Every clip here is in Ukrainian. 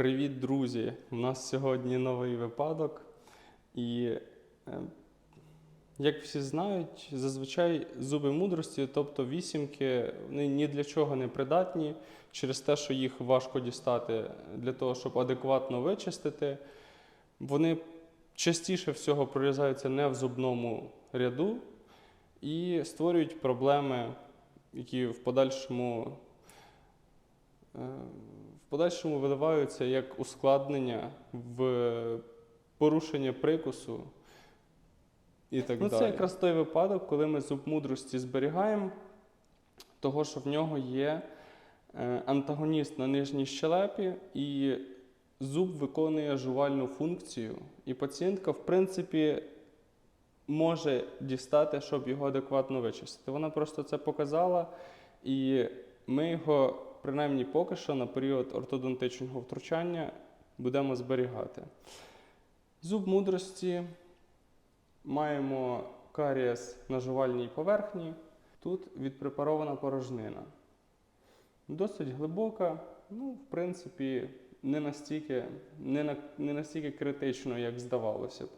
Привіт, друзі! У нас сьогодні новий випадок. І, е, як всі знають, зазвичай зуби мудрості, тобто вісімки, вони ні для чого не придатні через те, що їх важко дістати для того, щоб адекватно вичистити. Вони частіше всього прорізаються не в зубному ряду і створюють проблеми, які в подальшому е, подальшому виливаються як ускладнення в порушення прикусу і так Ну, далі. це якраз той випадок, коли ми зуб мудрості зберігаємо, того, що в нього є е, антагоніст на нижній щелепі, і зуб виконує жувальну функцію. І пацієнтка, в принципі, може дістати, щоб його адекватно вичистити. Вона просто це показала, і ми його, принаймні поки що, на період ортодонтичного втручання будемо зберігати. Зуб мудрості маємо карієс на жувальній поверхні. Тут відпрепарована порожнина. Досить глибока, ну, в принципі, не настільки, не, на, не настільки критично, як здавалося б.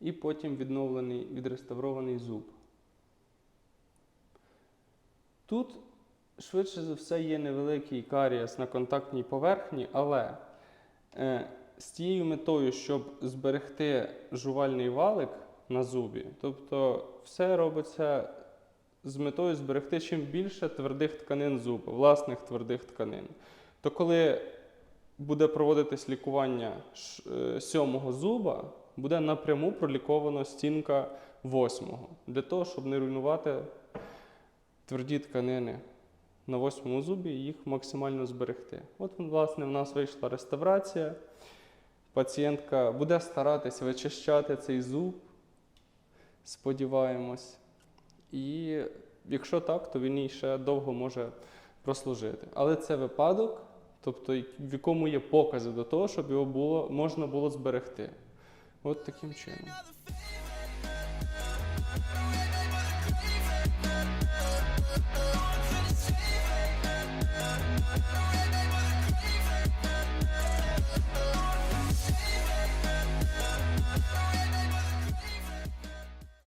І потім відновлений, відреставрований зуб. Тут, швидше за все, є невеликий карієс на контактній поверхні, але е, з тією метою, щоб зберегти жувальний валик на зубі, тобто все робиться з метою зберегти чим більше твердих тканин зуба, власних твердих тканин. То коли буде проводитись лікування е, сьомого зуба, буде напряму пролікована стінка восьмого, для того, щоб не руйнувати тверді тканини на восьмому зубі їх максимально зберегти. От, власне, в нас вийшла реставрація. Пацієнтка буде старатись вичищати цей зуб, сподіваємось. І якщо так, то він їй ще довго може прослужити. Але це випадок, тобто в якому є покази до того, щоб його було, можна було зберегти. От таким чином.